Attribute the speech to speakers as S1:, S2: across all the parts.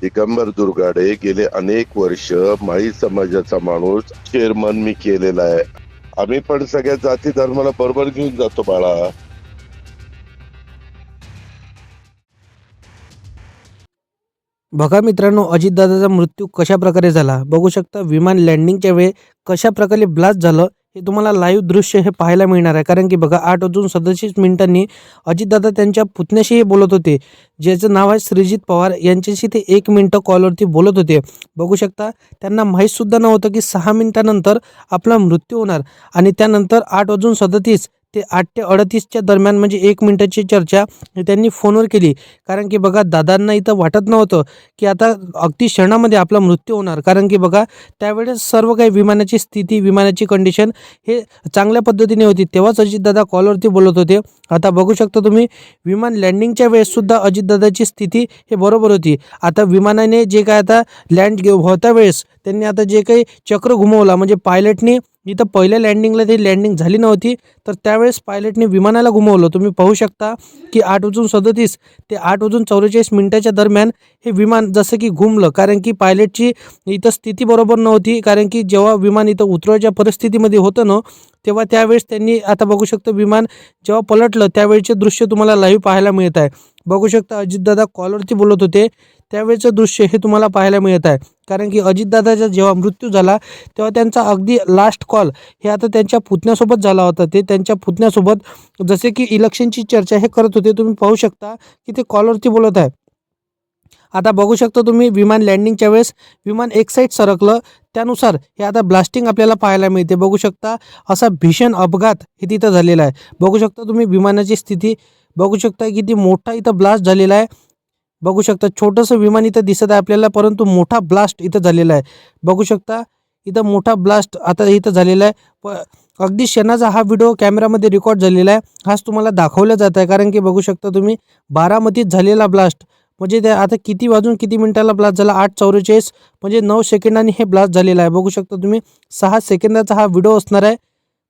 S1: दिगंबर दुर्गाडे गेले अनेक वर्ष माळी समाजाचा माणूस चेअरमन मी केलेला आहे. आम्ही पण सगळ्या जाती धर्माला बरोबर घेऊन जातो बाळा.
S2: बघा मित्रांनो अजितदादाचा मृत्यू कशा प्रकारे झाला? बघू शकता विमान लँडिंगच्या वेळी कशा प्रकारे ब्लास्ट झालं? हे तुम्हाला लाईव्ह दृश्य हे पाहायला मिळणार आहे. कारण की बघा आठ वाजून सदतीस मिनिटांनी अजितदादा त्यांच्या पुतण्याशीही बोलत होते. ज्याचं नाव आहे श्रीजित पवार. यांच्याशी ते एक मिनटं कॉलवरती बोलत होते. बघू शकता त्यांना माहीतसुद्धा नव्हतं की सहा मिनिटानंतर आपला मृत्यू होणार. आणि त्यानंतर आठ वाजून सदतीस ते आठ ते अडतीसच्या दरम्यान म्हणजे एक मिनिटाची चर्चा त्यांनी फोनवर केली. कारण की बघा दादांना इथं वाटत नव्हतं की आता अगदी क्षणामध्ये आपला मृत्यू होणार. कारण की बघा त्यावेळेस सर्व काही विमानाची स्थिती विमानाची कंडिशन हे चांगल्या पद्धतीने होती. तेव्हाच अजितदादा कॉलवरती बोलत होते. आता बघू शकता तुम्ही विमान लँडिंगच्या वेळेससुद्धा अजितदादाची स्थिती हे बरोबर होती. आता विमानाने जे काय आता लँड घे होत्या वेळेस त्यांनी आता जे काही चक्र घुमवला म्हणजे पायलटने इथं पहिल्या लँडिंगला ती लँडिंग झाली नव्हती तर त्यावेळेस पायलटने विमानाला घुमवलं. तुम्ही पाहू शकता की आठ वाजून सदतीस ते आठ वाजून चौवेचाळीस मिनिटाच्या दरम्यान हे विमान जसं की घुमलं. कारण की पायलटची इथं स्थिती बरोबर नव्हती कारण की जेव्हा विमान इथं उतरवायच्या परिस्थितीमध्ये होतं ना तेव्हा त्यावेळेस त्यांनी आता बघू शकतो विमान जेव्हा पलटलं त्यावेळेचे दृश्य तुम्हाला लाईव्ह पाहायला मिळत आहे. बघू शकता अजितदादा कॉलवरती बोलत होते. त्यावेळेचं दृश्य हे तुम्हाला पाहायला मिळत आहे. कारण की अजितदादाचा जेव्हा मृत्यू झाला तेव्हा त्यांचा अगदी लास्ट कॉल हे आता त्यांच्या पुतण्यासोबत झाला होता. ते त्यांच्या पुतण्यासोबत जसे की इलेक्शनची चर्चा हे करत होते. तुम्ही पाहू शकता की ते कॉलवरती बोलत आहे. आता बघू शकता तुम्ही विमान लँडिंगच्या वेळेस विमान एक साईड सरकलं. त्यानुसार हे आता ब्लास्टिंग आपल्याला पाहायला मिळते. बघू शकता असा भीषण अपघात हे तिथं झालेला आहे. बघू शकता तुम्ही विमानाची स्थिती बघू शकता किती मोठा इथं ब्लास्ट झालेला आहे. बघू शकता छोटंसं विमान इथं दिसत आहे आपल्याला परंतु मोठा ब्लास्ट इथं झालेला आहे. बघू शकता इथं मोठा ब्लास्ट आता इथं झालेला आहे. प अगदी शेणाचा हा व्हिडिओ कॅमेरामध्ये रेकॉर्ड झालेला आहे. हाच तुम्हाला दाखवला जात आहे. कारण की बघू शकता तुम्ही बारामतीत झालेला ब्लास्ट म्हणजे त्या आता किती वाजून किती मिनिटाला ब्लास्ट झाला? आठ चौवेचाळीस म्हणजे नऊ सेकंदांनी हे ब्लास्ट झालेला आहे. बघू शकता तुम्ही सहा सेकंदाचा हा व्हिडिओ असणार आहे.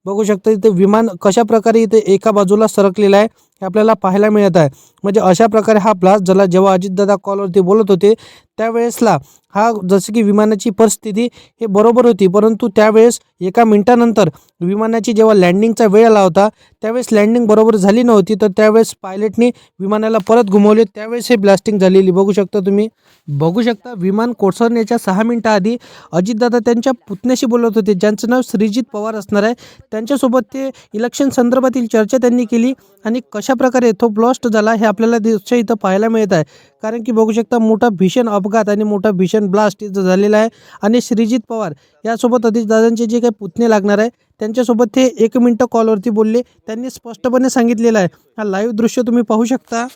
S2: बघू शकता इथे विमान कशा प्रकारे इथे एका बाजूला सरकलेला आहे. हे आपल्याला पाहायला मिळत आहे. म्हणजे अशा प्रकारे हा ब्लास्ट झाला. जेव्हा अजितदादा कॉलवरती बोलत होते त्यावेळेसला हा जसं की विमानाची परिस्थिती हे बरोबर होती परंतु त्यावेळेस एका मिनिटानंतर विमानाची जेव्हा लँडिंगचा वेळ आला होता त्यावेळेस लँडिंग बरोबर झाली नव्हती तर त्यावेळेस पायलटनी विमानाला परत घुमवले. त्यावेळेस हे ब्लास्टिंग झालेली. बघू शकता तुम्ही. बघू शकता विमान कोसळण्याच्या सहा मिनिटाआधी अजितदादा त्यांच्या पुतण्याशी बोलत होते ज्यांचं नाव श्रीजित पवार असणार आहे. त्यांच्यासोबत ते इलेक्शन संदर्भातील चर्चा त्यांनी केली आणि कशा प्रकारे तो ब्लॉस्ट झाला हे आपल्याला दृश्य इथं पाहायला मिळत आहे. कारण की बघू शकता मोठा भीषण अपघात आणि मोठा भीषण ब्लास्ट इथं झालेला आहे. आणि श्रीजित पवार यासोबत अजितदादांचे जे काही पुतणे लागणार आहे त्यांच्यासोबत ते एक मिनटं कॉलवरती बोलले. त्यांनी स्पष्टपणे सांगितलेलं आहे. हा लाईव्ह दृश्य तुम्ही पाहू शकता.